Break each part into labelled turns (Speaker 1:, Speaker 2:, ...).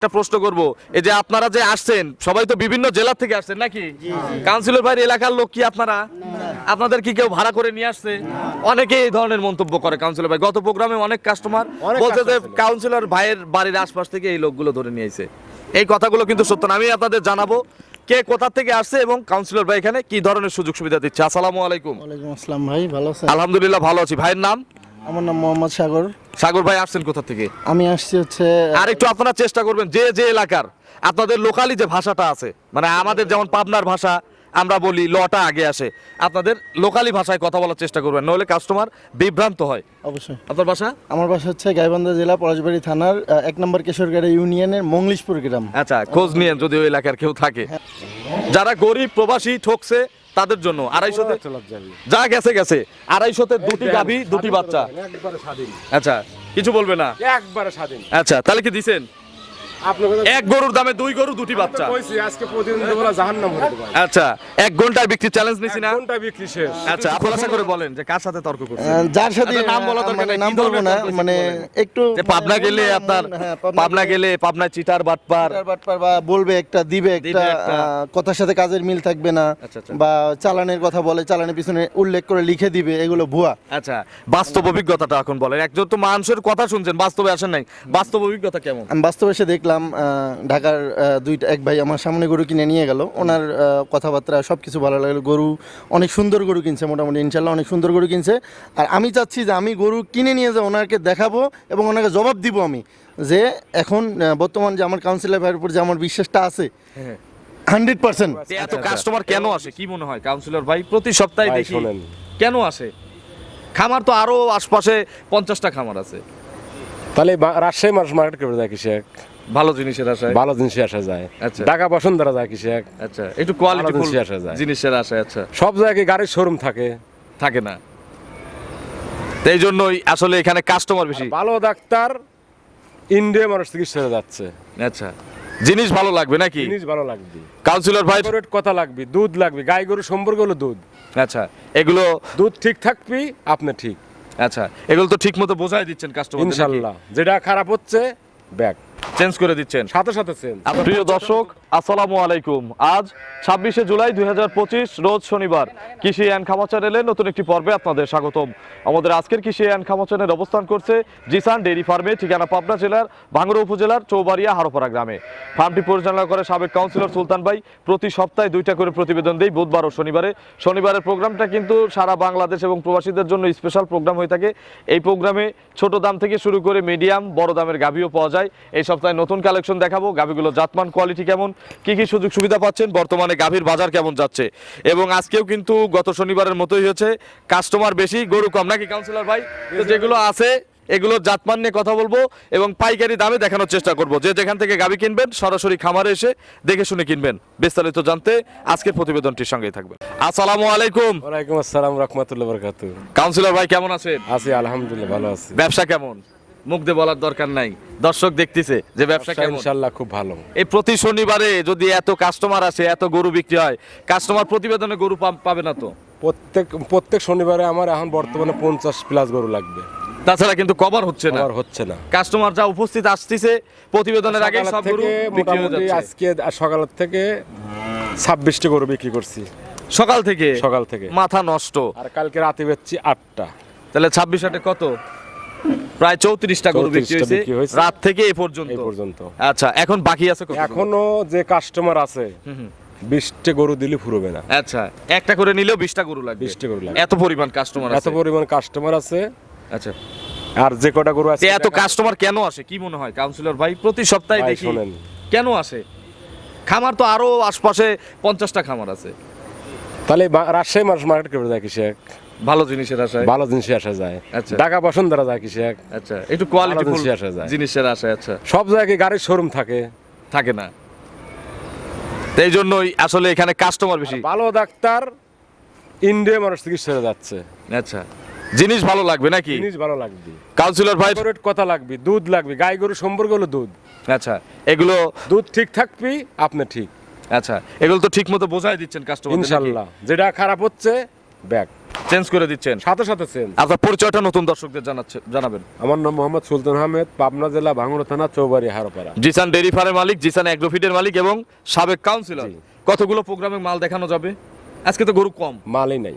Speaker 1: একটা প্রশ্ন করব এই যে আপনারা যে আসছেন সবাই তো বিভিন্ন জেলা থেকে আসছেন নাকি? কাউন্সিলর ভাইয়ের এলাকার লোক কি আপনারা? আপনাদের কি কেউ ভাড়া করে নিয়ে আসছে? অনেকে এই ধরনের মন্তব্য করে কাউন্সিলর ভাই। গত প্রোগ্রামে অনেক কাস্টমার বলছে যে কাউন্সিলর ভাইয়ের বাড়ির আশপাশ থেকে এই লোকগুলো ধরে নিয়ে আইছে। এই কথাগুলো কিন্তু সত্য না। আমি আপনাদের জানাব কে কোথা থেকে আসছে এবং কাউন্সিলর ভাই এখানে কি ধরনের সুযোগ সুবিধা দিচ্ছে। আসসালামু আলাইকুম।
Speaker 2: ওয়ালাইকুম আসসালাম ভাই ভালো আছেন?
Speaker 1: আলহামদুলিল্লাহ ভালো আছি। ভাইয়ের নাম?
Speaker 2: আমার নাম মোহাম্মদ সাগর।
Speaker 1: সাগর ভাই আসছেন কোথা থেকে?
Speaker 2: আমি আসছি হচ্ছে
Speaker 1: আর একটু আপনারা চেষ্টা করবেন যে যে এলাকার আপনাদের লোকালি যে ভাষাটা আছে মানে আমাদের যেমন পাবনার ভাষা আমরা বলি লটা আগে আসে আপনাদের লোকালি ভাষায় কথা বলার চেষ্টা করবেন নইলে কাস্টমার বিভ্রান্ত হয়।
Speaker 2: অবশ্যই।
Speaker 1: আপনার ভাষা?
Speaker 2: আমার বাসা হচ্ছে গাইবান্ধা জেলা পলাশবাড়ি থানার এক নম্বর কেশরগাড়ি ইউনিয়নের মংলিশপুর গ্রাম।
Speaker 1: আচ্ছা খোঁজ নিয়েন যদি ওই এলাকার কেউ থাকে। যারা গরিব প্রবাসী ঠকছে তাদের জন্য আড়াইশোতে যা গেছে গেছে। আড়াইশোতে দুটি গাভী দুটি বাচ্চা। আচ্ছা কিছু বলবে না?
Speaker 3: একবারে স্বাধীন।
Speaker 1: আচ্ছা তাহলে কি দিছেন? এক গরুর দামে দুই গরু দুটি বাচ্চা।
Speaker 3: কইছি আজকে প্রতিদিন তোমরা জাহান্নাম হতে ভাই
Speaker 1: আচ্ছা এক ঘন্টায় বিক্রি চ্যালেঞ্জ নিছি না?
Speaker 3: কোনটা বিক্রি শেষ।
Speaker 1: আচ্ছা আপনার আশা করে বলেন যে কার সাথে তর্ক করছেন?
Speaker 2: যার সাথে
Speaker 1: আচ্ছা, নাম বলা দরকার
Speaker 2: মানে
Speaker 1: নাই,
Speaker 2: নাম বলব না মানে একটু
Speaker 1: যে পাবনা গেলে আপনার
Speaker 2: হ্যাঁ,
Speaker 1: পাবনা গেলে পাবনায় চিটার বাটপার।
Speaker 2: বাটপার বা বলবে একটা দিবে একটা। কথার সাথে কাজের মিল থাকবে না।
Speaker 1: আচ্ছা, আচ্ছা।
Speaker 2: বা চালানের কথা বলে চালানের পিছনে উল্লেখ করে লিখে দিবে এগুলো ভুয়া।
Speaker 1: আচ্ছা বাস্তব অভিজ্ঞতাটা এখন বলেন। একজন তো মানুষের কথা শুনছেন বাস্তবে আসেন নাই। বাস্তব অভিজ্ঞতা কেমন?
Speaker 2: আমি বাস্তবে এসে দেখলাম আহ, ঢাকার দুইটা এক ভাই আমার সামনে গরু কিনে নিয়ে গেল। ওনার কথাবার্তা সব কিছু ভালো লাগল। গরু অনেক সুন্দর গরু কিনছে মোটামুটি ইনশাল্লাহ অনেক সুন্দর গরু কিনছে। আর আমি চাচ্ছি যে আমি গরু কিনে নিয়ে যে ওনাকে দেখাবো এবং ওনাকে জবাব দিব আমি যে এখন বর্তমান যে আমার কাউন্সিলর ভাইয়ের উপর যে আমার বিশ্বাসটা আছে
Speaker 1: হ্যাঁ।
Speaker 2: হান্ড্রেড পার্সেন্ট
Speaker 1: এত কাস্টমার কেন আসে? কি মনে হয়? কাউন্সিলর ভাই প্রতি সপ্তাহে দেখি কেন আসে? খামার তো আরও আশপাশে পঞ্চাশটা খামার আছে।
Speaker 3: তাহলে রাজশাহী মানুষ মার্কেট করে যায় কৃষক
Speaker 1: ভালো জিনিসের আশায়?
Speaker 3: ভালো জিনিসে আসা যায়।
Speaker 1: আচ্ছা।
Speaker 3: ঢাকা বসুন্ধরা যায় কৃষক
Speaker 1: আচ্ছা একটু কোয়ালিটি
Speaker 3: ভালো জিনিস যায়।
Speaker 1: জিনিসের আশায় আচ্ছা।
Speaker 3: সব জায়গায় গাড়ির শোরুম থাকে।
Speaker 1: থাকে না। এই জন্যই আসলে এখানে কাস্টমার বেশি।
Speaker 3: ভালো ডাক্তার ইন্ডিয়া মানুষ চিকিৎসা যাচ্ছে।
Speaker 1: আচ্ছা। জিনিস ভালো লাগবে নাকি?
Speaker 3: জিনিস ভালো লাগবে।
Speaker 1: কাউন্সিলর ভাই
Speaker 3: কথা লাগবে দুধ লাগবে। গাই গরু সম্পর্ক হলো দুধ।
Speaker 1: আচ্ছা এগুলো
Speaker 3: দুধ ঠিক থাকবি আপনি ঠিক।
Speaker 1: আচ্ছা এগুলো তো ঠিক মতো বোঝাই দিচ্ছেন কাস্টমার
Speaker 3: ইনশাল্লাহ। যেটা খারাপ হচ্ছে ব্যাগ
Speaker 1: চেঞ্জ করে দিচ্ছেন।
Speaker 3: সাথে সাথে চেঞ্জ।
Speaker 1: প্রিয় দর্শক আসসালামু আলাইকুম। আজ ছাব্বিশে জুলাই দুই রোজ শনিবার। কৃষি অ্যান্ড খামা চ্যানেলে নতুন একটি পর্বে আপনাদের স্বাগতম। আমাদের আজকের কৃষি অ্যান্ড খামা চ্যানেল অবস্থান করছে জিসান ডেইরি ফার্মে ঠিকানা পাবনা জেলার ভাঙ্গুড়া উপজেলার চৌবাড়িয়া হারোপাড়া গ্রামে। ফার্মটি পরিচালনা করে সাবেক কাউন্সিলর সুলতান ভাই। প্রতি সপ্তাহে দুইটা করে প্রতিবেদন দেই বুধবার ও শনিবারে। শনিবারের প্রোগ্রামটা কিন্তু সারা বাংলাদেশ এবং প্রবাসীদের জন্য স্পেশাল প্রোগ্রাম হয়ে থাকে। এই প্রোগ্রামে ছোট দাম থেকে শুরু করে মিডিয়াম বড় দামের গাভিও পাওয়া যায়। এই সপ্তাহে নতুন কালেকশন দেখাবো। গাভিগুলো জাতমান কোয়ালিটি কেমন? কি কি সুযোগ সুবিধা পাচ্ছেন? বর্তমানে গাভীর বাজার কেমন যাচ্ছে? এবং আজকেও কিন্তু গত শনিবারের মতোই হয়েছে কাস্টমার বেশি গরু কম। নাকি কাউন্সিলর ভাই? যেগুলো আছে এগুলো জাতমান নিয়ে কথা বলব এবং পাইকারি দামে দেখানোর চেষ্টা করব। যে যেখান থেকে গাভী কিনবেন সরাসরি খামারে এসে দেখে শুনে কিনবেন। বিস্তারিত জানতে আজকের প্রতিবেদনটির সঙ্গেই থাকবে আসসালামু আলাইকুম।
Speaker 3: ওয়ালাইকুম আসসালাম রহমতুল্লাহ বরকাতু
Speaker 1: কাউন্সিলর ভাই কেমন আছেন?
Speaker 3: আছি আলহামদুলিল্লাহ ভালো আছি।
Speaker 1: ব্যবসা কেমন? মুখ দিয়ে বলার দরকার নাই। দর্শক দেখতেছে যে ব্যবসা কেমন।
Speaker 3: ইনশাল্লাহ খুব ভালো।
Speaker 1: এই প্রতি শনিবারে যদি এত কাস্টমার আসে এত গরু বিক্রি হয় কাস্টমার প্রতিবেদনে গরু পাবে না তো?
Speaker 3: প্রত্যেক প্রত্যেক শনিবারে আমার এখন বর্তমানে পঞ্চাশ প্লাস গরু লাগবে।
Speaker 1: তাছাড়া কিন্তু কভার হচ্ছে না।
Speaker 3: আমার হচ্ছে না।
Speaker 1: কাস্টমার যা উপস্থিত আসতেছে প্রতিবেদনের আগে সব গরু বিক্রি হয়ে যাচ্ছে।
Speaker 3: আজকে সকালের থেকে ছাব্বিশটা গরু বিক্রি করছি।
Speaker 1: সকাল থেকে?
Speaker 3: সকাল থেকে।
Speaker 1: মাথা নষ্ট।
Speaker 3: আর কালকে রাতে বেচছি আটটা।
Speaker 1: তাহলে ছাব্বিশ হাটে কত? প্রায় চৌত্রিশটা গরু বিক্রি হয়েছে রাত থেকে এই পর্যন্ত।
Speaker 3: পর্যন্ত।
Speaker 1: আচ্ছা এখন বাকি আছে
Speaker 3: এখনও যে কাস্টমার আছে বিশটা গরু দিলে ফুরবে না।
Speaker 1: আচ্ছা একটা করে নিলেও বিশটা গরু লাগবে।
Speaker 3: 20টা গরু লাগবে।
Speaker 1: এত পরিমাণ কাস্টমার
Speaker 3: এত পরিমাণ কাস্টমার আছে।
Speaker 1: আচ্ছা।
Speaker 3: আর যে কটা গরু আছে
Speaker 1: এত কাস্টমার কেন আসে? কি মনে হয়? কাউন্সিলর ভাই প্রতি সপ্তাহে দেখি। কেন আসে? খামার তো আরও আশপাশে পঞ্চাশটা খামার আছে।
Speaker 3: তাহলে রাজশাহী মানুষ মার্কেট করে যায় কৃষক
Speaker 1: ভালো জিনিসের আশায়?
Speaker 3: ভালো জিনিসে আসা যায়।
Speaker 1: আচ্ছা।
Speaker 3: ঢাকা বসুন্ধরা যায় কৃষক
Speaker 1: আচ্ছা একটু কোয়ালিটি
Speaker 3: ভালো জিনিসে আসা যায়।
Speaker 1: জিনিসের আশায় আচ্ছা।
Speaker 3: সব জায়গায় গাড়ির শোরুম থাকে।
Speaker 1: থাকে না। এই জন্যই আসলে এখানে কাস্টমার বেশি।
Speaker 3: ভালো ডাক্তার ইন্ডিয়া মানুষ চিকিৎসা যাচ্ছে।
Speaker 1: আচ্ছা। জিনিস ভালো লাগবে নাকি?
Speaker 3: জিনিস ভালো লাগবে।
Speaker 1: কাউন্সিলর ভাই
Speaker 3: কথা লাগবে দুধ লাগবে। গাই গরু সম্পর্ক হলো দুধ।
Speaker 1: আচ্ছা এগুলো
Speaker 3: দুধ ঠিক থাকবি আপনি ঠিক।
Speaker 1: আচ্ছা এগুলো তো ঠিক মতো বোঝাই দিচ্ছেন কাস্টমার
Speaker 3: ইনশাল্লাহ। যেটা খারাপ হচ্ছে ব্যাগ
Speaker 1: চেঞ্জ করে দিচ্ছেন?
Speaker 3: সাথে সাথে চেঞ্জ
Speaker 1: আপনার পরিচয়টা নতুন দর্শকদের জানাচ্ছে জানাবেন।
Speaker 3: আমার নাম মোহাম্মদ সুলতান আহমেদ পাবনা জেলা ভাঙড়া থানা চৌবাড়ি হারোপাড়া।
Speaker 1: জিসান ডেরি ফার্মের মালিক জিসান অ্যাগ্রোফিটের মালিক এবং সাবেক কাউন্সিলর। কতগুলো প্রোগ্রামে মাল দেখানো যাবে? আজকে তো গরু কম।
Speaker 3: মালই নাই।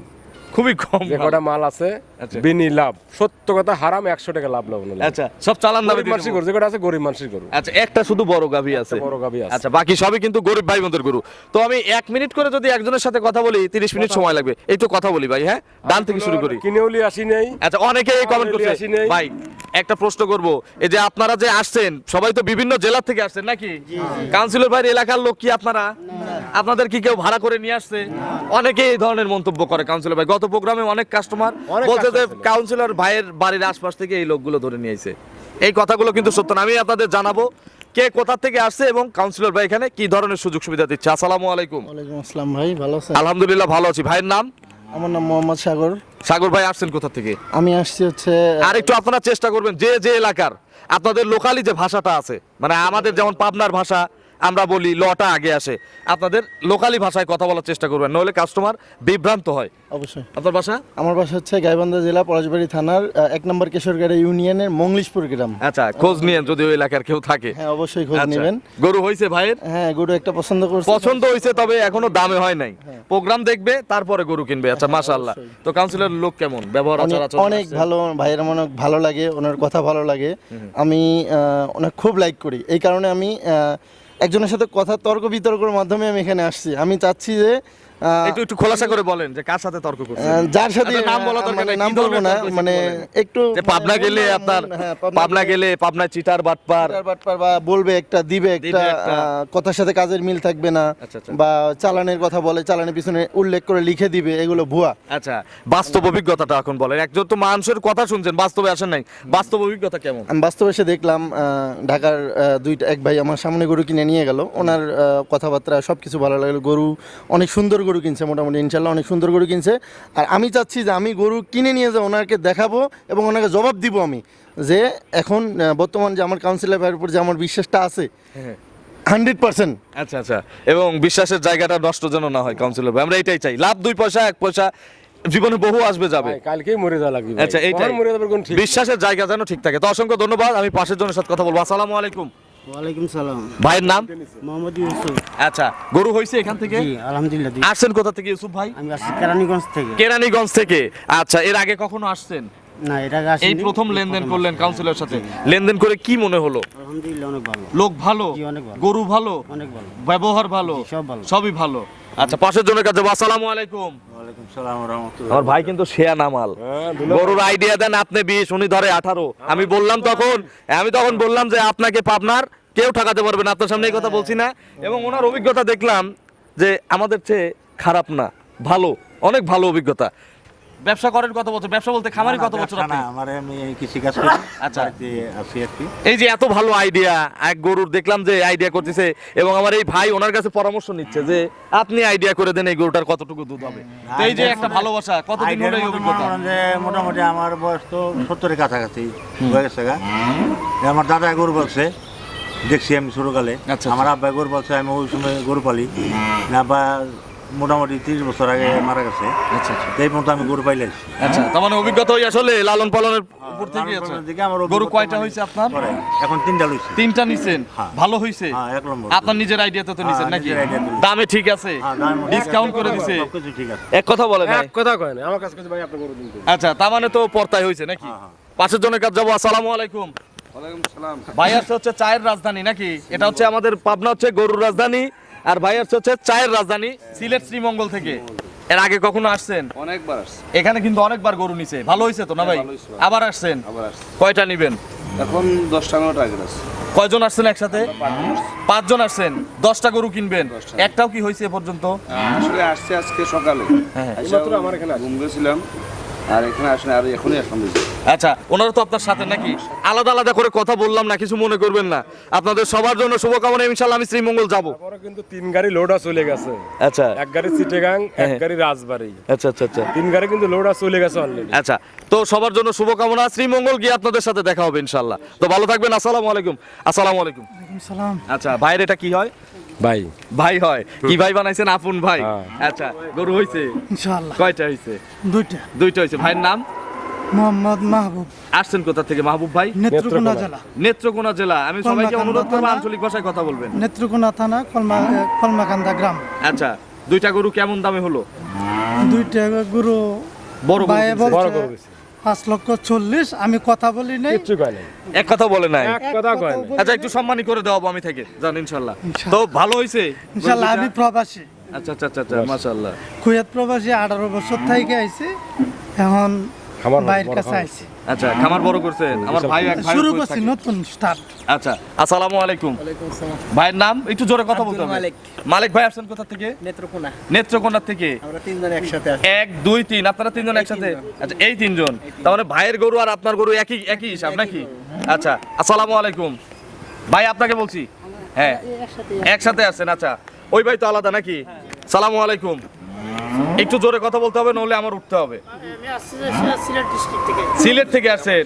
Speaker 1: খুবই কম
Speaker 3: যে কটা মাল আছে
Speaker 1: আচ্ছা।
Speaker 3: বিনি লাভ। সত্য কথা হারাম একশো টাকা লাভ লাভ
Speaker 1: আচ্ছা সব চালান
Speaker 3: গরিব
Speaker 1: দিয়ে
Speaker 3: গরু যে কটা আছে গরিব মানুষের গরু
Speaker 1: আচ্ছা একটা শুধু বড় গাভী আছে।
Speaker 3: বড় গাভী আছে।
Speaker 1: আচ্ছা বাকি সবই কিন্তু গরিব ভাই বোনদের গরু। তো আমি এক মিনিট করে যদি একজনের সাথে কথা বলি তিরিশ মিনিট সময় লাগবে। এই তো কথা বলি ভাই হ্যাঁ? ডান থেকে শুরু করি।
Speaker 3: কিনেও লিয়ে আসি নাই।
Speaker 1: আচ্ছা অনেকে কমেন্ট করছে।
Speaker 3: আসি নাই।
Speaker 1: ভাই একটা প্রশ্ন করব। এই যে আপনারা যে আসছেন সবাই তো বিভিন্ন জেলা থেকে আসছেন নাকি? কাউন্সিলর ভাই এলাকার লোক কি আপনারা? আপনাদের কি কেউ ভাড়া করে নিয়ে আসছে? অনেকে এই ধরনের মন্তব্য করে কাউন্সিলর ভাই। গত প্রোগ্রামে অনেক কাস্টমার বলছে যে কাউন্সিলর ভাইয়ের বাড়ির আশপাশ থেকে এই লোকগুলো ধরে নিয়ে আইছে। এই কথাগুলো কিন্তু সত্য না। আমি আপনাদের জানাব কে কোথা থেকে আসছে এবং কাউন্সিলর ভাই এখানে কি ধরনের সুযোগ সুবিধা দিচ্ছে। আসসালামু আলাইকুম।
Speaker 2: ওয়ালাইকুম আসসালাম ভাই ভালো আছেন?
Speaker 1: আলহামদুলিল্লাহ ভালো আছি। ভাইয়ের নাম?
Speaker 2: আমার নাম মোহাম্মদ সাগর।
Speaker 1: সাগর ভাই আসছেন কোথা থেকে?
Speaker 2: আমি আসছি হচ্ছে
Speaker 1: আর একটু আপনারা চেষ্টা করবেন যে যে এলাকার আপনাদের লোকালি যে ভাষাটা আছে মানে আমাদের যেমন পাবনার ভাষা আমরা বলি লটা আগে আসে। আপনাদের লোকালি ভাষায় কথা বলার চেষ্টা করবেন নইলে কাস্টমার বিভ্রান্ত হয়।
Speaker 2: অবশ্যই।
Speaker 1: আপনার ভাষা
Speaker 2: আমার বাসা হচ্ছে গাইবান্ধা জেলা পলাশবাড়ি থানার এক নম্বর কেশরগাড়ি ইউনিয়নের মংলিশপুর গ্রাম।
Speaker 1: আচ্ছা খোঁজ নিয়েন যদি ওই এলাকার কেউ থাকে।
Speaker 2: হ্যাঁ অবশ্যই খোঁজ
Speaker 1: আচ্ছা।
Speaker 2: নেবেন।
Speaker 1: গরু হয়েছে ভাইয়ের?
Speaker 2: হ্যাঁ গরু একটা পছন্দ করছি।
Speaker 1: পছন্দ হয়েছে তবে এখনও দামে হয় নাই। প্রোগ্রাম দেখবে তারপরে গরু কিনবে। আচ্ছা মাশাআল্লাহ। তো কাউন্সিলর লোক কেমন? ব্যবহার আচার
Speaker 2: অনেক-
Speaker 1: আচরণ
Speaker 2: অনেক ভালো ভাইয়ের অনেক ভালো লাগে ওনার কথা ভালো লাগে। আমি ওনাকে খুব লাইক করি। এই কারণে আমি একজনের সাথে কথা তর্ক বিতর্কের মাধ্যমে আমি এখানে আসছি। আমি চাচ্ছি যে
Speaker 1: একটু একটু খোলাসা করে বলেন যে কার সাথে তর্ক করছেন?
Speaker 2: যার সাথে
Speaker 1: নাম বলা দরকার
Speaker 2: মানে
Speaker 1: নেই,
Speaker 2: নাম বলব না মানে একটু
Speaker 1: যে পাবনা গেলে আপনার
Speaker 2: হ্যাঁ,
Speaker 1: পাবনা গেলে পাবনা চিটার বাটপার।
Speaker 2: বাটপার বা বলবে একটা দিবে একটা কথার সাথে কাজের মিল থাকবে না।
Speaker 1: আচ্ছা, আচ্ছা।
Speaker 2: বা চালানের কথা বলে চালানের পিছনে উল্লেখ করে লিখে দিবে এগুলো ভুয়া।
Speaker 1: আচ্ছা বাস্তব অভিজ্ঞতাটা এখন বলেন। একজন তো মানুষের কথা শুনছেন বাস্তবে আসেন নাই। বাস্তব অভিজ্ঞতা কেমন?
Speaker 2: আমি বাস্তবে এসে দেখলাম আহ, ঢাকার দুইটা এক ভাই আমার সামনে গরু কিনে নিয়ে গেল। ওনার কথাবার্তা সবকিছু ভালো লাগল। গরু অনেক সুন্দর গরু কিনছে মোটামুটি ইনশাল্লাহ অনেক সুন্দর গরু কিনছে। আর আমি চাচ্ছি যে আমি গরু কিনে নিয়ে যাই ওনাকে দেখাবো এবং ওনাকে জবাব দিব আমি যে এখন বর্তমান যে আমার কাউন্সিলর ভাইয়ের উপর যে আমার বিশ্বাসটা আছে হান্ড্রেড পার্সেন্ট
Speaker 1: আচ্ছা আচ্ছা। এবং বিশ্বাসের জায়গাটা নষ্ট যেন না হয় কাউন্সিলর ভাই আমরা এটাই চাই। লাভ দুই পয়সা এক পয়সা জীবনে বহু আসবে যাবে।
Speaker 3: কালকেই মরে যাওয়া লাগবে।
Speaker 1: আচ্ছা এইটাই
Speaker 3: মরে কোন ঠিক
Speaker 1: বিশ্বাসের জায়গা যেন ঠিক থাকে। তো অসংখ্য ধন্যবাদ আমি পাশের জনের সাথে কথা বলব। আসসালামু আলাইকুম।
Speaker 4: ওয়ালাইকুম সালাম।
Speaker 1: ভাইয়ের নাম?
Speaker 4: মোহাম্মদ ইউসুফ।
Speaker 1: আচ্ছা গরু হইছে এখান থেকে?
Speaker 4: জি আলহামদুলিল্লাহ।
Speaker 1: আসছেন কোথা থেকে ইউসুফ ভাই?
Speaker 4: আমি আসছি কেরানীগঞ্জ থেকে।
Speaker 1: কেরানীগঞ্জ থেকে। আচ্ছা এর আগে কখনো আসছেন?
Speaker 4: না এটা আগে আসিনি।
Speaker 1: এই প্রথম লেনদেন করলেন কাউন্সিলরের সাথে। লেনদেন করে কি মনে হলো?
Speaker 4: আলহামদুলিল্লাহ অনেক ভালো।
Speaker 1: লোক ভালো?
Speaker 4: জি, অনেক ভালো।
Speaker 1: গরু ভালো?
Speaker 4: অনেক ভালো।
Speaker 1: ব্যবহার ভালো?
Speaker 4: সব ভালো।
Speaker 1: সবই ভালো। আচ্ছা পাশের জনের কাছে আসসালামু আলাইকুম।
Speaker 4: ওয়ালাইকুম সালাম রহমতুল্লাহ।
Speaker 1: আমার ভাই কিন্তু শেয়া নামাল।
Speaker 3: হ্যাঁ,
Speaker 1: গরুর আইডিয়া দেন আপনি বিশ উনি ধরে আঠারো। আমি বললাম তখন আমি তখন বললাম যে আপনাকে পাবনার কেউ ঠকাতে পারবে না আপনার সামনে এই কথা বলছি না। এবং ওনার অভিজ্ঞতা দেখলাম যে আমাদের চেয়ে খারাপ না ভালো অনেক ভালো অভিজ্ঞতা। ব্যবসা করেন কত বছর? ব্যবসা বলতে খামারি কত বছর আপনি?
Speaker 5: আমার আমি কৃষি কাজ করি
Speaker 1: আচ্ছা।
Speaker 5: আছি আর কি।
Speaker 1: এই যে এত ভালো আইডিয়া এক গরুর দেখলাম যে আইডিয়া করতেছে এবং আমার এই ভাই ওনার কাছে পরামর্শ নিচ্ছে যে আপনি আইডিয়া করে দেন এই গরুটার কতটুকু দুধ হবে। তো এই যে একটা ভালোবাসা কতদিন হলো এই অভিজ্ঞতা?
Speaker 5: যে মোটামুটি আমার বয়স তো সত্তরের কাছাকাছি হয়ে গেছে গা। আমার দাদা গরু বলছে দেখছি আমি ছোটকালে।
Speaker 1: আচ্ছা,
Speaker 5: আমার আব্বা গরু বলছে আমি ওই সময় গরু পালি। আব্বা মোটামুটি তিরিশ বছর আগে মারা গেছে।
Speaker 1: আচ্ছা আচ্ছা।
Speaker 5: এই পর্যন্ত আমি গরু পাইলাইছি
Speaker 1: আচ্ছা তার মানে অভিজ্ঞতা হই আসলে লালন পালনের উপর থেকে আছে।
Speaker 5: দিকে আমার
Speaker 1: গরু কয়টা
Speaker 5: মানে
Speaker 1: হয়েছে আপনার?
Speaker 5: এখন তিনটা লইছি।
Speaker 1: তিনটা নিছেন?
Speaker 5: হ্যাঁ।
Speaker 1: ভালো হয়েছে
Speaker 5: হ্যাঁ এক নম্বর।
Speaker 1: আপনার নিজের আইডিয়াতে তো নিছেন
Speaker 5: হ্যাঁ,
Speaker 1: নাকি। দামে ঠিক আছে?
Speaker 5: হ্যাঁ।
Speaker 1: ডিসকাউন্ট করে দিছে?
Speaker 5: সবকিছু ঠিক আছে।
Speaker 1: এক কথা বলে ভাই।
Speaker 3: এক কথা কয় না আমার কাছে কাছে ভাই আপনি গরু দিন
Speaker 1: আচ্ছা তার মানে তো পর্তায় হয়েছে নাকি?
Speaker 5: হ্যাঁ, হ্যাঁ।
Speaker 1: জনের কাছে যাব আসসালামু আলাইকুম। ভাই আসছে হচ্ছে চায়ের রাজধানী নাকি? এটা হচ্ছে আমাদের পাবনা হচ্ছে গরুর রাজধানী। আর ভাই হচ্ছে চায়ের রাজধানী সিলেট শ্রীমঙ্গল থেকে। এর আগে কখনো আসছেন?
Speaker 6: অনেকবার
Speaker 1: এখানে কিন্তু অনেকবার গরু নিছে। ভালো হয়েছে তো না ভাই? আবার আসছেন? কয়টা নিবেন?
Speaker 6: এখন দশটা আছে
Speaker 1: কয়জন আসছেন একসাথে? পাঁচজন আসছেন। দশটা গরু কিনবেন। একটাও কি হয়েছে এ পর্যন্ত?
Speaker 6: আসলে আসছে আজকে সকালে।
Speaker 1: হ্যাঁ।
Speaker 3: আমার এখানে
Speaker 6: ঘুম গেছিলাম। আর এখানে আসেন আর এখনই আসলাম
Speaker 1: আচ্ছা ওনারা তো আপনার সাথে নাকি? আলাদা আলাদা করে কথা বললাম না কিছু মনে করবেন না। আপনাদের সবার জন্য শুভকামনা ইনশাল্লাহ আমি শ্রীমঙ্গল যাব।
Speaker 3: কিন্তু তিন গাড়ি লোডা চলে গেছে।
Speaker 1: আচ্ছা।
Speaker 3: এক গাড়ি চিটেগাং এক
Speaker 1: হ্যাঁ।
Speaker 3: গাড়ি রাজবাড়ি।
Speaker 1: আচ্ছা আচ্ছা আচ্ছা।
Speaker 3: তিন গাড়ি কিন্তু লোডা চলে গেছে অলরেডি
Speaker 1: আচ্ছা তো সবার জন্য শুভকামনা শ্রীমঙ্গল গিয়ে আপনাদের সাথে দেখা হবে ইনশাল্লাহ। তো ভালো থাকবেন আসসালামু আলাইকুম। আসসালামু আলাইকুম।
Speaker 7: সালাম।
Speaker 1: আচ্ছা ভাইয়ের এটা কি হয়?
Speaker 3: ভাই।
Speaker 1: ভাই হয়। কি ভাই বানাইছেন? আপন ভাই।
Speaker 3: হ্যাঁ।
Speaker 1: আচ্ছা গরু হইছে?
Speaker 7: ইনশাআল্লাহ।
Speaker 1: কয়টা হইছে?
Speaker 7: দুইটা।
Speaker 1: দুইটা হইছে। ভাইয়ের নাম?
Speaker 7: মোহাম্মদ মাহবুব।
Speaker 1: আসছেন কোথা থেকে মাহবুব ভাই?
Speaker 7: নেত্রকোনা। জেলা।
Speaker 1: নেত্রকোনা জেলা। আমি সবাইকে অনুরোধ করব। আঞ্চলিক ভাষায় কথা বলবেন।
Speaker 7: নেত্রকোনা থানা কলমা কলমাকান্দা গ্রাম।
Speaker 1: আচ্ছা দুইটা গরু কেমন দামে হলো?
Speaker 7: দুইটা গুরু
Speaker 1: বড়
Speaker 3: বড় গরু।
Speaker 7: পাঁচ লক্ষ চল্লিশ আমি কথা বলি নাই।
Speaker 3: কিচ্ছু কয় নাই।
Speaker 1: এক কথা বলে নাই।
Speaker 3: এক কথা কয় নাই।
Speaker 1: আচ্ছা একটু সম্মানী করে দেওয়াবো আমি থেকে জান ইনশাল্লাহ। তো ভালো হয়েছে
Speaker 7: ইনশাল্লাহ আমি প্রবাসী।
Speaker 1: আচ্ছা আচ্ছা আচ্ছা আচ্ছা মাশাআল্লাহ।
Speaker 7: কুয়েত প্রবাসী আঠারো বছর থেকে আইছি। এখন
Speaker 3: খামার
Speaker 7: বাইরের কাছে আইছি।
Speaker 1: আচ্ছা খামার বড় করছেন আমার ভাই এক ভাই
Speaker 7: শুরু করছি নতুন স্টার্ট
Speaker 1: আচ্ছা আসসালামু আলাইকুম। ভাইয়ের নাম একটু জোরে কথা বলতে হবে।
Speaker 4: মালিক।
Speaker 1: মালিক ভাই আসছেন কোথা থেকে?
Speaker 4: নেত্রকোনা।
Speaker 1: নেত্রকোনা থেকে।
Speaker 4: আমরা তিনজন একসাথে আছি।
Speaker 1: এক দুই তিন আপনারা তিনজন একসাথে? আচ্ছা এই তিনজন। তার মানে ভাইয়ের গরু আর আপনার গরু একই একই হিসাব নাকি? আচ্ছা আসসালামু আলাইকুম। ভাই আপনাকে বলছি। হ্যাঁ একসাথে আছেন আচ্ছা। ওই ভাই তো আলাদা নাকি? সালামু আলাইকুম। একটু জোরে কথা বলতে হবে নইলে আমার উঠতে হবে। সিলেট থেকে। আসেন?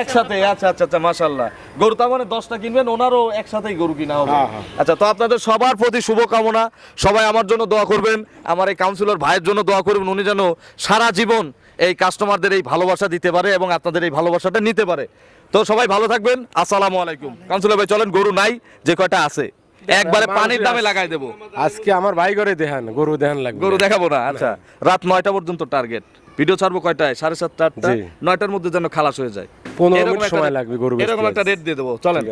Speaker 1: একসাথে আচ্ছা আচ্ছা আচ্ছা মাশাল্লাহ গরু তার মানে দশটা কিনবেন ওনারও একসাথেই গরু কিনা হবে।
Speaker 3: হ্যাঁ, হ্যাঁ।
Speaker 1: আচ্ছা তো আপনাদের সবার প্রতি শুভকামনা। সবাই আমার জন্য দোয়া করবেন আমার এই কাউন্সিলর ভাইয়ের জন্য দোয়া করবেন উনি যেন সারা জীবন এই কাস্টমারদের এই ভালোবাসা দিতে পারে এবং আপনাদের এই ভালোবাসাটা নিতে পারে। তো সবাই ভালো থাকবেন আসসালামু আলাইকুম। কাউন্সিলর ভাই চলেন গরু নাই যে কয়টা আছে। একবারে পানির দামে লাগাই দেবো।
Speaker 3: আজকে আমার ভাই করে দেখান গরু দেখান লাগবে।
Speaker 1: গরু দেখাবো না আচ্ছা। রাত নয়টা পর্যন্ত টার্গেট ভিডিও ছাড়বো কয়টায়? সাড়ে সাতটা আটটা? নয়টার মধ্যে যেন খালাস হয়ে যায়।
Speaker 3: পনেরো মিনিট
Speaker 1: একটা
Speaker 3: সময় লাগবে গরু
Speaker 1: এরকম একটা রেট দিয়ে দেবো। চলেন।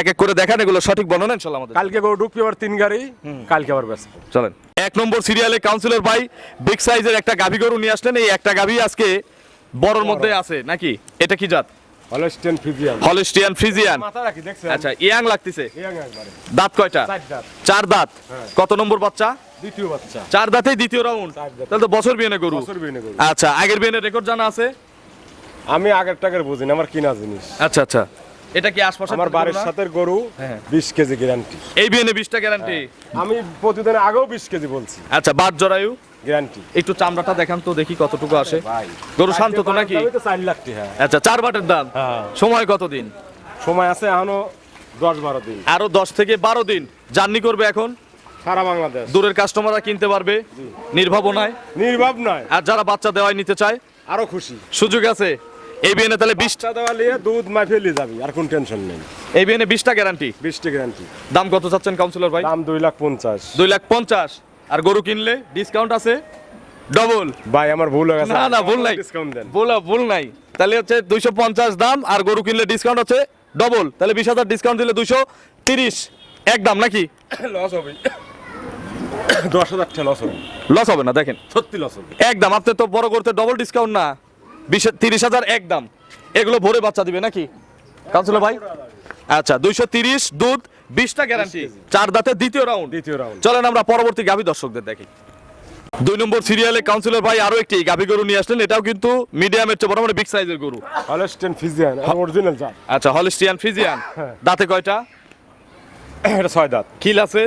Speaker 1: এক এক করে দেখান এগুলো সঠিক বর্ণনা ইনশাল্লাহ আমাদের।
Speaker 3: কালকে গরু ঢুকবে আবার তিন গাড়ি কালকে আবার ব্যস্ত
Speaker 1: চলেন। এক নম্বর সিরিয়ালে কাউন্সিলর ভাই বিগ সাইজের একটা গাভী গরু নিয়ে আসলেন। এই একটা গাভী আজকে বড়র মধ্যে আছে নাকি? এটা কি জাত?
Speaker 3: Holstein Friesian.
Speaker 1: Holstein Friesian.
Speaker 3: মাথা রাখি দেখছেন?
Speaker 1: আচ্ছা ইয়াং লাগতেছে?
Speaker 3: ইয়াং একবারে।
Speaker 1: দাঁত কয়টা?
Speaker 3: চার দাঁত।
Speaker 1: চার দাঁত? কত নম্বর বাচ্চা?
Speaker 3: দ্বিতীয় বাচ্চা।
Speaker 1: চার দাঁতেই দ্বিতীয় রাউন্ড তাহলে তো বছর বিয়ে গরু।
Speaker 3: বছর বিয়ে গরু।
Speaker 1: আচ্ছা আগের বিয়ে রেকর্ড জানা আছে?
Speaker 3: আমি আগের টাকার বুঝিনি আমার কিনা জিনিস।
Speaker 1: আচ্ছা আচ্ছা। এটা কি আশপাশে
Speaker 3: আমার বাড়ির সাথে গরু
Speaker 1: হ্যাঁ।
Speaker 3: বিশ কেজি গ্যারান্টি
Speaker 1: এই বিয়ে বিশটা গ্যারান্টি
Speaker 3: আমি প্রতিদিন আগেও বিশ কেজি বলছি।
Speaker 1: আচ্ছা বাদ জরায়ু
Speaker 3: গ্যারান্টি
Speaker 1: একটু চামড়াটা দেখান তো দেখি কতটুকু আসে। গরু শান্ত তো নাকি?
Speaker 3: তো চার লাখ টাকা
Speaker 1: আচ্ছা চার বাটের দাম।
Speaker 3: হ্যাঁ।
Speaker 1: সময় কতদিন
Speaker 3: সময় আছে এখনও দশ বারো দিন।
Speaker 1: আরও দশ থেকে বারো দিন। জার্নি করবে এখন?
Speaker 3: সারা বাংলাদেশ।
Speaker 1: দূরের কাস্টমাররা কিনতে পারবে? নির্ভাব নির্ভাবনায়?
Speaker 3: নির্ভাব নয়।
Speaker 1: আর যারা বাচ্চা দেওয়ায় নিতে চায়?
Speaker 3: আরও খুশি।
Speaker 1: সুযোগ আছে? এই বিয়েনে তাহলে বিশ
Speaker 3: বাচ্চা দেওয়া নিয়ে দুধ মাই ফেলে যাবি আর কোন টেনশন নেই।
Speaker 1: এই বিয়েনে বিশটা গ্যারান্টি
Speaker 3: বিশটি গ্যারান্টি
Speaker 1: দাম কত চাচ্ছেন কাউন্সিলর ভাই?
Speaker 3: দাম দুই লাখ পঞ্চাশ।
Speaker 1: দুই লাখ পঞ্চাশ। আর গরু কিনলে ডিসকাউন্ট আছে? ডবল
Speaker 3: ভাই আমার ভুল হয়ে গেছে।
Speaker 1: না না ভুল নাই।
Speaker 3: ডিসকাউন্ট দেন।
Speaker 1: ভুল ভুল নাই। তাহলে হচ্ছে দুইশো পঞ্চাশ দাম আর গরু কিনলে ডিসকাউন্ট হচ্ছে ডবল তাহলে বিশ হাজার ডিসকাউন্ট দিলে দুইশো তিরিশ। এক দাম নাকি?
Speaker 3: লস হবে। দশ হাজার টাকা লস হবে।
Speaker 1: লস হবে না দেখেন।
Speaker 3: সত্যি লস হবে।
Speaker 1: একদম আপনি তো বড় করতে ডবল ডিসকাউন্ট না। বিশ তিরিশ হাজার একদম। এগুলো ভরে বাচ্চা দিবে নাকি? কাউন্সিলর ভাই? আচ্ছা দুইশো তিরিশ দুধ বিশটা গ্যারান্টি চার দাঁতের দ্বিতীয় রাউন্ড
Speaker 3: দ্বিতীয় রাউন্ড
Speaker 1: চলেন আমরা পরবর্তী গাভী দর্শকদের দেখি। দুই নম্বর সিরিয়ালে কাউন্সিলর ভাই আরও একটি গাভী গরু নিয়ে আসলেন। এটাও কিন্তু মিডিয়ামের চেয়ে বড় মানে বিগ সাইজের গরু।
Speaker 3: হলস্টেন ফিজিয়ান অরিজিনাল জাত।
Speaker 1: আচ্ছা হলিস্টিয়ান ফ্রিজিয়ান
Speaker 3: হ্যাঁ।
Speaker 1: দাঁতে কয়টা?
Speaker 3: এটা ছয় দাঁত।
Speaker 1: কিল আছে?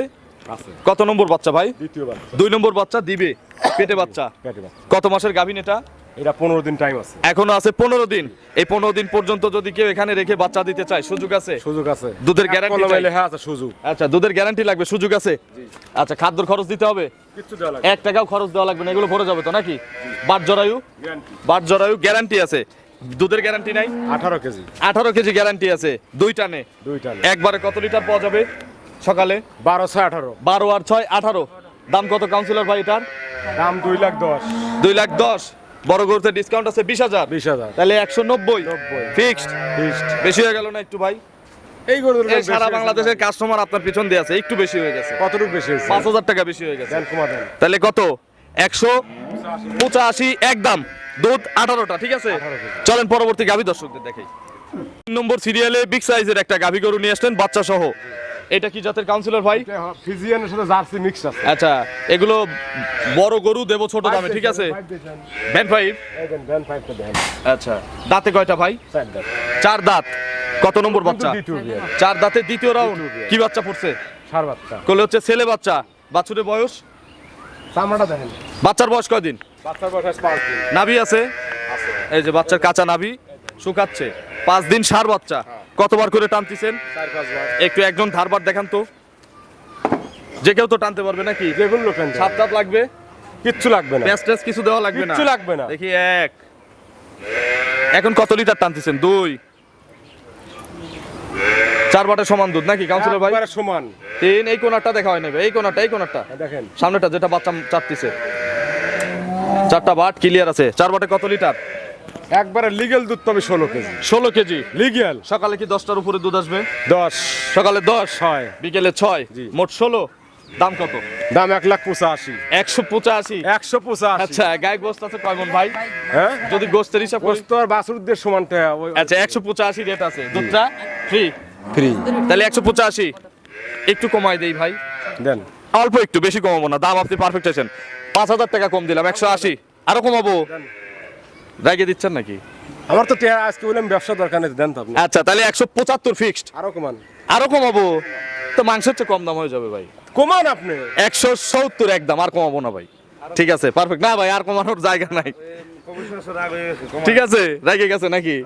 Speaker 1: কত নম্বর বাচ্চা ভাই?
Speaker 3: দ্বিতীয় বাচ্চা।
Speaker 1: দুই নম্বর বাচ্চা দিবে। পেটে বাচ্চা।
Speaker 3: পেটে বাচ্চা।
Speaker 1: কত মাসের গাভিন এটা
Speaker 3: এটা পনেরো দিন টাইম আছে।
Speaker 1: এখনও আছে পনেরো দিন। এই পনেরো দিন পর্যন্ত যদি কেউ এখানে রেখে বাচ্চা দিতে চায় সুযোগ আছে?
Speaker 3: সুযোগ আছে।
Speaker 1: দুধের চাই।
Speaker 3: লেখা আছে সুযোগ।
Speaker 1: আচ্ছা দুধের গ্যারান্টি লাগবে সুযোগ আছে? আচ্ছা খাদ্যর খরচ দিতে হবে? এক টাকাও খরচ দেওয়া লাগবে না এগুলো ভরে যাবে তো নাকি? বাট জরায়ু?
Speaker 3: গ্যারান্টি
Speaker 1: বাট জরায়ু গ্যারান্টি আছে। দুধের গ্যারান্টি নাই?
Speaker 3: আঠারো কেজি।
Speaker 1: আঠারো কেজি গ্যারান্টি আছে দুই টানে।
Speaker 3: দুইটা
Speaker 1: একবারে কত লিটার পাওয়া যাবে সকালে?
Speaker 3: বারো ছয় আঠারো।
Speaker 1: বারো আর ছয় আঠারো। দাম কত কাউন্সিলর ভাই এটার?
Speaker 3: দাম দুই লাখ দশ।
Speaker 1: দুই লাখ দশ। বড় গরুতে ডিসকাউন্ট আছে বিশ হাজার।
Speaker 3: বিশ হাজার।
Speaker 1: তাহলে একশো নব্বই। ফিক্সড
Speaker 3: ফিক্সড
Speaker 1: বেশি হয়ে গেল না একটু ভাই?
Speaker 3: এই গরু
Speaker 1: সারা বাংলাদেশের কাস্টমার আপনার পিছন দিয়ে আছে একটু বেশি হয়ে গেছে।
Speaker 3: কতটুকু বেশি হয়েছে?
Speaker 1: পাঁচ হাজার টাকা বেশি হয়ে গেছে। তাহলে কত? একশো পঁচাশি একদম দুধ আঠারোটা ঠিক আছে? চলেন পরবর্তী গাভী দর্শকদের দেখে তিন নম্বর সিরিয়ালে বিগ সাইজের একটা গাভী গরু নিয়ে আসলেন বাচ্চা সহ এটা কি জাতের কাউন্সিলর ভাই?
Speaker 3: ফিজিয়ানের সাথে জার্সি মিক্স আছে।
Speaker 1: আচ্ছা এগুলো বড় গরু দেবো ছোট দামে ঠিক আছে? ভ্যান ফাইভ আচ্ছা দাঁতে কয়টা ভাই?
Speaker 3: চার দাঁত।
Speaker 1: কত নম্বর বাচ্চা। চার দাঁতে দ্বিতীয় রাউন্ড কি বাচ্চা পড়ছে?
Speaker 3: সার বাচ্চা।
Speaker 1: কোলে হচ্ছে ছেলে বাচ্চা। বাছুরের বয়স?
Speaker 3: চামড়াটা দেখেন।
Speaker 1: বাচ্চার বয়স কয়দিন?
Speaker 3: বাচ্চার বয়স পাঁচ দিন।
Speaker 1: নাভি আছে? এই যে বাচ্চার কাঁচা নাভি। শুকাচ্ছে। পাঁচ দিন সার বাচ্চা। কতবার করে টানতেছেন? একটু একজন ধারবার দেখান তো। যে কেউ তো টানতে পারবে নাকি?
Speaker 3: যেগুলো লোকেন
Speaker 1: সাত লাগবে।
Speaker 3: কিচ্ছু লাগবে না।
Speaker 1: কিছু দেওয়া লাগবে না।
Speaker 3: কিচ্ছু লাগবে না।
Speaker 1: দেখি এক। এখন কত লিটার টানতেছেন? দুই। চার বাটের সমান দুধ নাকি কাউন্সিলর ভাই?
Speaker 3: একবারে সমান।
Speaker 1: তিন। এই কোনারটা দেখা হয় নেবে এই কোনারটা এই কোনারটা।
Speaker 3: দেখেন।
Speaker 1: সামনেটা যেটা বাচ্চা চাটতিছে। চারটা বাট ক্লিয়ার আছে। চার বাটে কত লিটার?
Speaker 3: একবারে লিগেল দুধ তবে ষোলো কেজি।
Speaker 1: ষোলো কেজি।
Speaker 3: লিগেল
Speaker 1: সকালে কি দশটার উপরে দুধ আসবে?
Speaker 3: দশ।
Speaker 1: সকালে দশ
Speaker 3: হয়
Speaker 1: বিকেলে ছয়
Speaker 3: জি।
Speaker 1: মোট ষোলো। দাম কত?
Speaker 3: দাম এক লাখ পঁচাশি।
Speaker 1: একশো পঁচাশি?
Speaker 3: একশো পঁচাশি।
Speaker 1: আচ্ছা গায়ে গোস্ত আছে কয় মন ভাই?
Speaker 3: হ্যাঁ?
Speaker 1: যদি গোস্তের হিসাব করি।
Speaker 3: গোস্ত আর বাছুরদের সমানটা ওই
Speaker 1: আচ্ছা একশো পঁচাশি রেট আছে। দুধটা ফ্রি
Speaker 3: ফ্রি
Speaker 1: তাহলে একশো পঁচাশি। একটু কমাই দেই ভাই।
Speaker 3: দেন।
Speaker 1: অল্প একটু বেশি কমাবো না। দাম আপনি পারফেক্ট আছেন। পাঁচ হাজার টাকা কম দিলাম একশো আশি। আরও কমাবো। রেগে দিচ্ছেন নাকি?
Speaker 3: আমার তো আজকে বললাম ব্যবসা দরকার নেই দেন তো আপনি।
Speaker 1: আচ্ছা তাহলে একশো পঁচাত্তর ফিক্সড
Speaker 3: আরও কমান।
Speaker 1: আরও কমাবো? তো মাংসের চেয়ে কম দাম হয়ে যাবে ভাই।
Speaker 3: কমান আপনি।
Speaker 1: একশো সত্তর একদম আর কমাবো না ভাই। ঠিক আছে পারফেক্ট না ভাই আর কমানোর জায়গা নাই। ঠিক আছে রেগে গেছে নাকি?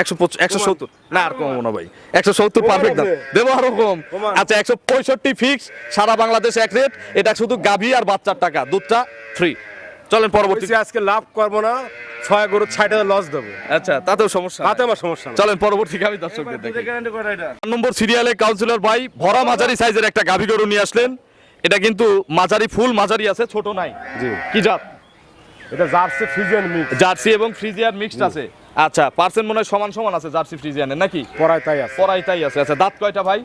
Speaker 1: একশো একশো সত্তর। না আর কমাবো না ভাই। একশো সত্তর পারফেক্ট দাম। দেবো আরও কম। আচ্ছা একশো পঁয়ষট্টি ফিক্স সারা বাংলাদেশে এক রেট এটা শুধু গাভী আর বাচ্চার টাকা দুধটা ফ্রি চলেন পরবর্তী
Speaker 3: আজকে লাভ করব না ছয় গরু ষাট হাজার লস দেবো।
Speaker 1: আচ্ছা তাতেও সমস্যা
Speaker 3: তাতে আমার সমস্যা
Speaker 1: চলেন পরবর্তী গাভী দর্শকদের দেখি। নম্বর সিরিয়ালে কাউন্সিলর ভাই ভরা মাঝারি সাইজের একটা গাভী গরু নিয়ে আসলেন। এটা কিন্তু মাঝারি ফুল মাঝারি আছে ছোট নাই।
Speaker 3: জি।
Speaker 1: কি জাত?
Speaker 3: এটা জার্সি ফিজিয়ান মিক্স
Speaker 1: জার্সি এবং ফ্রিজিয়ান মিক্সড আছে। আচ্ছা পার্সেন্ট মনে হয় সমান সমান আছে জার্সি ফ্রিজিয়ানের নাকি?
Speaker 3: পড়ায় তাই আছে।
Speaker 1: পরাই তাই আছে। আচ্ছা দাঁত কয়টা ভাই?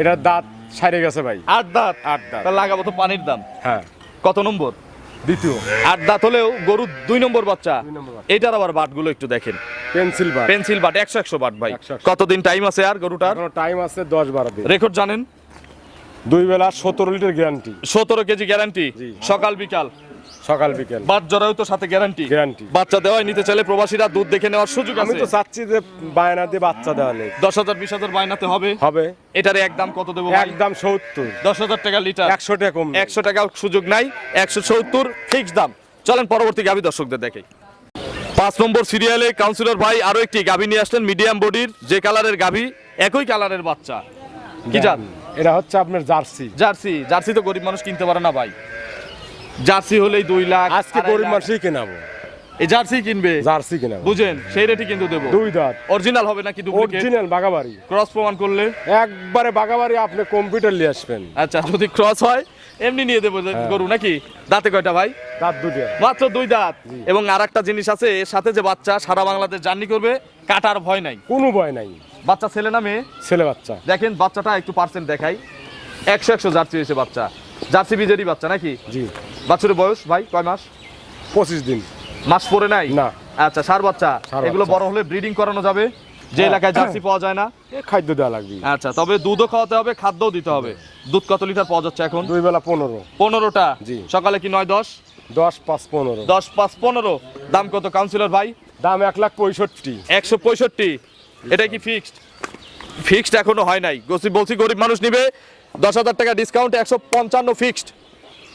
Speaker 3: এটা দাঁত সাইরে গেছে ভাই।
Speaker 1: আট দাঁত?
Speaker 3: আট দাঁত।
Speaker 1: তাহলে লাগাবো তো পানির দাম।
Speaker 3: হ্যাঁ।
Speaker 1: কত নম্বর?
Speaker 3: দ্বিতীয়।
Speaker 1: আর দাঁত হলেও গরুর দুই নম্বর বাচ্চা। এটার আবার বাটগুলো একটু দেখেন।
Speaker 3: Pencil but.
Speaker 1: পেন্সিল বাট একশো একশো বাট ভাই। কতদিন টাইম আছে আর গরুটার?
Speaker 3: টাইম আছে দশ বারো দিন।
Speaker 1: রেকর্ড জানেন?
Speaker 3: দুই বেলা সতেরো লিটার গ্যারান্টি
Speaker 1: সতেরো কেজি গ্যারান্টি সকাল বিকাল।
Speaker 3: সকাল বিকেল।
Speaker 1: বাট জরায়ু তো সাথে গ্যারান্টি
Speaker 3: Guarantee।
Speaker 1: বাচ্চা দেওয়ায় নিতে চাইলে প্রবাসীরা দুধ দেখে নেওয়ার সুযোগ
Speaker 3: আমি তো চাচ্ছি যে বায়না দিয়ে বাচ্চা দেওয়া নেই
Speaker 1: দশ হাজার বিশ হাজার বায়নাতে হবে।
Speaker 3: হবে।
Speaker 1: এটার একদম কত দেবো?
Speaker 3: একদম সত্তর।
Speaker 1: দশ হাজার টাকা লিটার।
Speaker 3: একশো টাকা কম
Speaker 1: একশো টাকা সুযোগ নাই একশো সত্তর ফিক্স দাম। চলেন পরবর্তী গাভী দর্শকদের দেখে পাঁচ নম্বর সিরিয়ালে কাউন্সিলর ভাই আরও একটি গাভী নিয়ে আসলেন মিডিয়াম বডির যে কালারের গাভী একই কালারের বাচ্চা। কি জাত?
Speaker 3: এটা হচ্ছে আপনার জার্সি।
Speaker 1: জার্সি। জার্সি তো গরিব মানুষ কিনতে পারে না ভাই। জার্সি হলেই দুই লাখ
Speaker 3: আজকে গরিব মানুষই কেনাবো।
Speaker 1: এই জার্সি কিনবে?
Speaker 3: জার্সি কেনাবো।
Speaker 1: বুঝেন সেই রেটে কিন্তু দেবো।
Speaker 3: দুই দাঁত।
Speaker 1: অরিজিনাল হবে নাকি ডুপ্লিকেট
Speaker 3: অরিজিনাল বাগাবাড়ি।
Speaker 1: ক্রস প্রমাণ করলে?
Speaker 3: একবারে বাগাবাড়ি আপনি কম্পিউটার নিয়ে আসবেন।
Speaker 1: আচ্ছা যদি ক্রস হয় এমনি নিয়ে দেবো গরু নাকি? দাঁতে কয়টা ভাই?
Speaker 3: দাঁত দুটো
Speaker 1: মাত্র দুই দাঁত। এবং আর একটা জিনিস আছে এর সাথে যে বাচ্চা সারা বাংলাদেশ জার্নি করবে কাটার ভয় নাই।
Speaker 3: কোনো ভয় নাই।
Speaker 1: বাচ্চা ছেলে না মেয়ে?
Speaker 3: ছেলে বাচ্চা।
Speaker 1: দেখেন বাচ্চাটা একটু পার্সেন্ট দেখাই। একশো একশো জার্সি হয়েছে বাচ্চা। জার্সি বিজেরই বাচ্চা নাকি?
Speaker 3: জি।
Speaker 1: বাচ্চার বয়স ভাই কয় মাস?
Speaker 3: পঁচিশ দিন।
Speaker 1: মাস পরে নাই?
Speaker 3: না।
Speaker 1: আচ্ছা সার বাচ্চা এগুলো। বড় হলে ব্রিডিং করানো যাবে? যে
Speaker 3: হ্যাঁ।
Speaker 1: এলাকায় জার্সি পাওয়া যায় না?
Speaker 3: এ খাদ্য দেওয়া লাগবে।
Speaker 1: আচ্ছা তবে দুধও খাওয়াতে হবে খাদ্যও দিতে হবে। দুধ কত লিটার পাওয়া যাচ্ছে এখন?
Speaker 3: দুই বেলা পনেরো।
Speaker 1: পনেরোটা?
Speaker 3: জি।
Speaker 1: সকালে কি নয় দশ?
Speaker 3: দশ পাঁচ পনেরো।
Speaker 1: দশ পাঁচ পনেরো। দাম কত কাউন্সিলর ভাই?
Speaker 3: দাম এক লাখ পঁয়ষট্টি।
Speaker 1: একশো পঁয়ষট্টি। এটা কি ফিক্সড? ফিক্সড এখনও হয় নাই। বলছি গরিব মানুষ নিবে। দশ হাজার টাকা ডিসকাউন্ট একশো পঞ্চান্ন ফিক্সড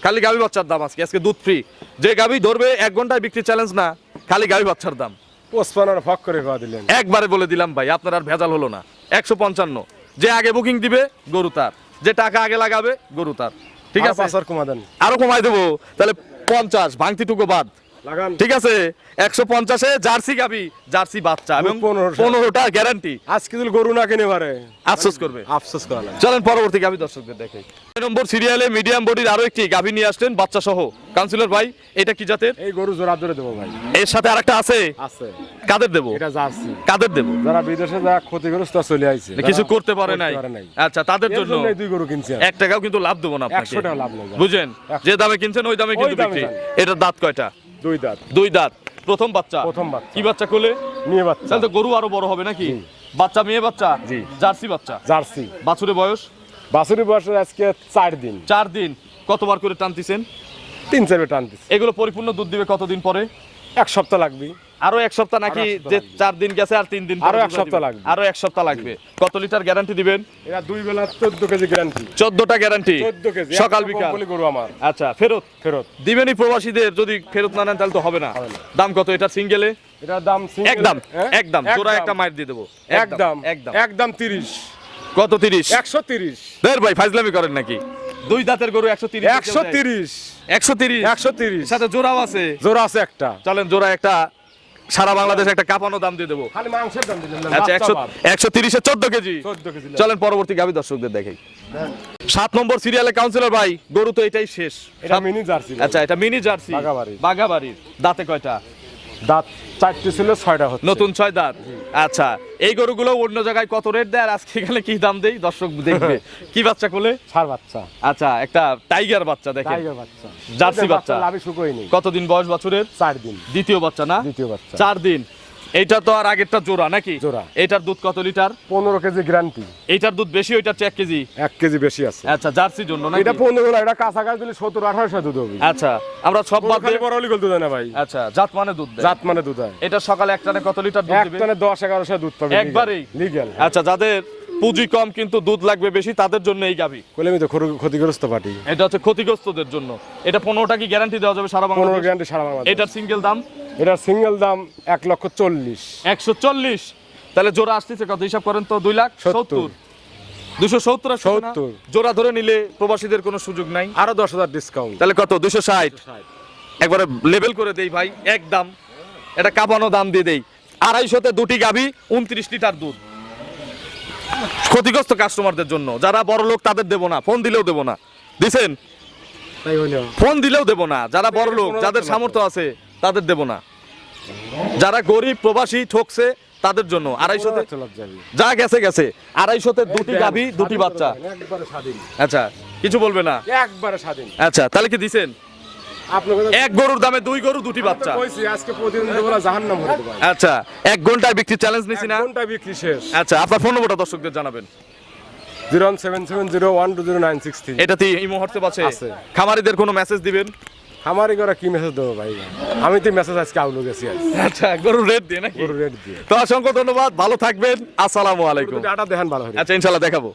Speaker 1: খালি গাভী বাচ্চার দাম আজকে আজকে দুধ ফ্রি যে গাভী ধরবে এক ঘন্টায় বিক্রি চ্যালেঞ্জ না খালি গাভী বাচ্চার দাম।
Speaker 3: পোস্টপানার ফক করে খাওয়া দিলেন।
Speaker 1: একবারে বলে দিলাম ভাই আপনার আর ভেজাল হলো না। একশো পঞ্চান্ন। যে আগে বুকিং দিবে গরু তার। যে টাকা আগে লাগাবে গরু তার। ঠিক আছে?
Speaker 3: আর
Speaker 1: কমাই দেবো। তাহলে পঞ্চাশ ভাঙতিটুকু বাদ। ঠিক আছে একশো পঞ্চাশে জার্সি গাবি জার্সি বাচ্চা এবং
Speaker 3: পনেরোটা।
Speaker 1: গ্যারান্টি
Speaker 3: আজকে যদি গরু না কিনে পারে।
Speaker 1: আফসোস করবে।
Speaker 3: আফসোস করা
Speaker 1: চলেন পরবর্তী গাভী দর্শকদের দেখে ছয় নম্বর সিরিয়ালে মিডিয়াম বডির আরও একটি গাভী নিয়ে আসলেন বাচ্চা সহ কাউন্সিলর ভাই এটা কি জাতের?
Speaker 3: এই গরু জোড়া ধরে দেবো ভাই।
Speaker 1: এর সাথে আরেকটা আছে।
Speaker 3: আছে।
Speaker 1: কাদের দেবো?
Speaker 3: এটা জার্সি।
Speaker 1: কাদের দেবো?
Speaker 3: যারা বিদেশে যারা ক্ষতিগ্রস্ত চলে আইছে
Speaker 1: কিছু করতে পারে নাই। আচ্ছা তাদের জন্য
Speaker 3: দুই গরু কিনছি
Speaker 1: এক টাকাও কিন্তু লাভ দেবো না আপনাকে।
Speaker 3: একশো টাকা লাভ
Speaker 1: বুঝেন? যে দামে কিনছেন ওই দামে কিন্তু বিক্রি। এটার দাঁত কয়টা?
Speaker 3: দুই দাঁত।
Speaker 1: দুই দাঁত। প্রথম বাচ্চা।
Speaker 3: প্রথম বাচ্চা।
Speaker 1: কি বাচ্চা করলে
Speaker 3: মেয়ে বাচ্চা।
Speaker 1: তাহলে তো গরু আরও বড় হবে নাকি? বাচ্চা মেয়ে বাচ্চা?
Speaker 3: জি।
Speaker 1: জার্সি বাচ্চা?
Speaker 3: জার্সি।
Speaker 1: বাছুরের বয়স?
Speaker 3: বাছুরের বয়স আজকে চার দিন।
Speaker 1: চার দিন। কতবার করে টানতেছেন?
Speaker 3: তিন চারবে টানতেছে।
Speaker 1: এগুলো পরিপূর্ণ দুধ দিবে কতদিন পরে?
Speaker 3: এক সপ্তাহ লাগবে।
Speaker 1: আরও এক সপ্তাহ নাকি যে চার দিন গেছে আর তিন দিন
Speaker 3: আরও এক সপ্তাহ লাগবে।
Speaker 1: আরও এক সপ্তাহ লাগবে। কত লিটার গ্যারান্টি দিবেন?
Speaker 3: এরা দুই বেলা চোদ্দ কেজি গ্যারান্টি
Speaker 1: চোদ্দটা গ্যারান্টি
Speaker 3: চোদ্দ কেজি
Speaker 1: সকাল বিকাল।
Speaker 3: কোম্পানি গরু আমার।
Speaker 1: আচ্ছা ফেরত?
Speaker 3: ফেরত।
Speaker 1: দিবেনই প্রবাসীদের যদি ফেরত না নেন তাহলে তো হবে না। দাম কত? এটা সিঙ্গেলে
Speaker 3: এটার দাম
Speaker 1: একদম
Speaker 3: হ্যাঁ?
Speaker 1: একদম। জোড়া একটা মাইর দিয়ে দেবো।
Speaker 3: একদম।
Speaker 1: একদম
Speaker 3: একদম। তিরিশ।
Speaker 1: কত তিরিশ?
Speaker 3: একশো তিরিশ।
Speaker 1: দের ভাই ফাইজলামি করেন নাকি? দুই দাঁতের গরু একশো তিরিশ।
Speaker 3: একশো তিরিশ।
Speaker 1: একশো তিরিশ। সাথে জোড়াও আছে।
Speaker 3: জোড়া আছে একটা।
Speaker 1: চলেন জোড়া একটা সারা বাংলাদেশে একটা কাপানো দাম দিয়ে দেবো। আচ্ছা একশো একশো তিরিশে চোদ্দ কেজি।
Speaker 3: 14 কেজি লাগে।
Speaker 1: চলেন পরবর্তী গাবি দর্শকদের দেখাই। সাত নম্বর সিরিয়ালে কাউন্সিলর ভাই গরু তো এটাই শেষ।
Speaker 3: এটা মিনি জার্সি
Speaker 1: আচ্ছা এটা মিনি জার্সি। বাগাবাড়ির দাঁতে কয়টা?
Speaker 3: দাঁত চারটি ছিল ছয়টা হচ্ছে।
Speaker 1: নতুন ছয় দাঁত? আচ্ছা এই গরুগুলো অন্য জায়গায় কত রেট দেয়? আর আজকে এখানে কি দাম দেই? দর্শক দেখবে। কি বাচ্চা কোলে?
Speaker 3: সার বাচ্চা।
Speaker 1: আচ্ছা একটা টাইগার বাচ্চা দেখেন।
Speaker 3: টাইগার বাচ্চা।
Speaker 1: জার্সি বাচ্চা
Speaker 3: লাভি শুকোই নেই।
Speaker 1: কতদিন বয়স বছরের?
Speaker 3: চার দিন।
Speaker 1: দ্বিতীয় বাচ্চা না?
Speaker 3: দ্বিতীয় বাচ্চা।
Speaker 1: চার দিন। এইটা তো আর আগেরটা জোড়া নাকি?
Speaker 3: জোড়া।
Speaker 1: এইটার দুধ কত লিটার?
Speaker 3: পনেরো কেজি গ্যারান্টি।
Speaker 1: এইটার দুধ বেশি ওইটার চেয়ে এক কেজি?
Speaker 3: এক কেজি বেশি আছে।
Speaker 1: আচ্ছা জার্সির জন্য নাকি?
Speaker 3: এটা পনেরো এটা কাছাকাছি দিলে সত্তর আঠারোশো দুধ হবে।
Speaker 1: আচ্ছা আমরা সব বাদ দিয়ে
Speaker 3: বড় লিগল দুধ না ভাই।
Speaker 1: আচ্ছা জাত মানে দুধ দেয়।
Speaker 3: জাত মানে দুধ
Speaker 1: এটা সকালে এক টানে কত লিটার দুধ
Speaker 3: এক
Speaker 1: দিবে?
Speaker 3: টানে দশ এগারোশো দুধ পাবে
Speaker 1: একবারেই?
Speaker 3: লিগেল
Speaker 1: আচ্ছা যাদের পুঁজি কম কিন্তু দুধ লাগবে বেশি তাদের জন্য এই গাভী।
Speaker 3: বলে আমি তো ক্ষতিগ্রস্ত পার্টি।
Speaker 1: এটা হচ্ছে ক্ষতিগ্রস্তদের জন্য। এটা পনেরোটা কি গ্যারান্টি দেওয়া যাবে সারা
Speaker 3: পনেরো
Speaker 1: বাংলাদেশ?
Speaker 3: গ্যারান্টি সারা বাংলাদেশ।
Speaker 1: এটার সিঙ্গেল দাম?
Speaker 3: এটার সিঙ্গেল দাম এক লক্ষ চল্লিশ।
Speaker 1: একশো চল্লিশ। তাহলে জোড়া আসতেছে কত? হিসাব করেন তো দুই লাখ
Speaker 3: সত্তর।
Speaker 1: দুশো সত্তর
Speaker 3: সত্তর।
Speaker 1: জোড়া ধরে নিলে প্রবাসীদের কোনো সুযোগ নাই।
Speaker 3: আরও দশ হাজার ডিসকাউন্ট
Speaker 1: তাহলে কত? দুশো ষাট। একবারে লেভেল করে দেই ভাই একদম এটা কাঁপানো দাম দিয়ে দেই। আড়াইশোতে দুটি গাভী উনত্রিশ লিটার দুধ। ক্ষতিগ্রস্ত কাস্টমারদের জন্য। যারা বড় লোক তাদের দেবো না। ফোন দিলেও দেবো না। দিছেন? ফোন দিলেও দেবো না। যারা বড় লোক যাদের সামর্থ্য আছে। তাদের দেবো না। যারা গরিব প্রবাসী ঠকছে তাদের জন্য। আড়াইশোতে যা গেছে গেছে। আড়াইশোতে দুটি গাভী দুটি বাচ্চা। আচ্ছা কিছু বলবে না?
Speaker 3: একবারে স্বাধীন।
Speaker 1: আচ্ছা তাহলে কি দিছেন? এক গরুর দামে দুই গরু দুটি বাচ্চা।
Speaker 3: আজকে প্রতিদিন জাহান্নাম
Speaker 1: আচ্ছা এক ঘন্টায় বিক্রি চ্যালেঞ্জ নিছি না?
Speaker 3: কোনটা বিক্রি শেষ।
Speaker 1: আচ্ছা আপনার ফোন নম্বরটা দর্শকদের জানাবেন।
Speaker 3: Zero seven seven zero one two zero nine six three.
Speaker 1: এটাতে এই মুহূর্তে আছে। খামারিদের কোনো মেসেজ দিবেন?
Speaker 3: আমারই করে কি মেসেজ দেবো ভাই? আমি তো মেসেজ আজকে আউলো গেছি
Speaker 1: আচ্ছা গরুর রেট দিয়ে নাকি?
Speaker 3: গরু রেট দিয়ে।
Speaker 1: তো অসংখ্য ধন্যবাদ ভালো থাকবেন আসসালামু আলাইকুম।
Speaker 3: ডাটা দেখেন ভালো
Speaker 1: আচ্ছা ইনশাল্লাহ দেখাবো।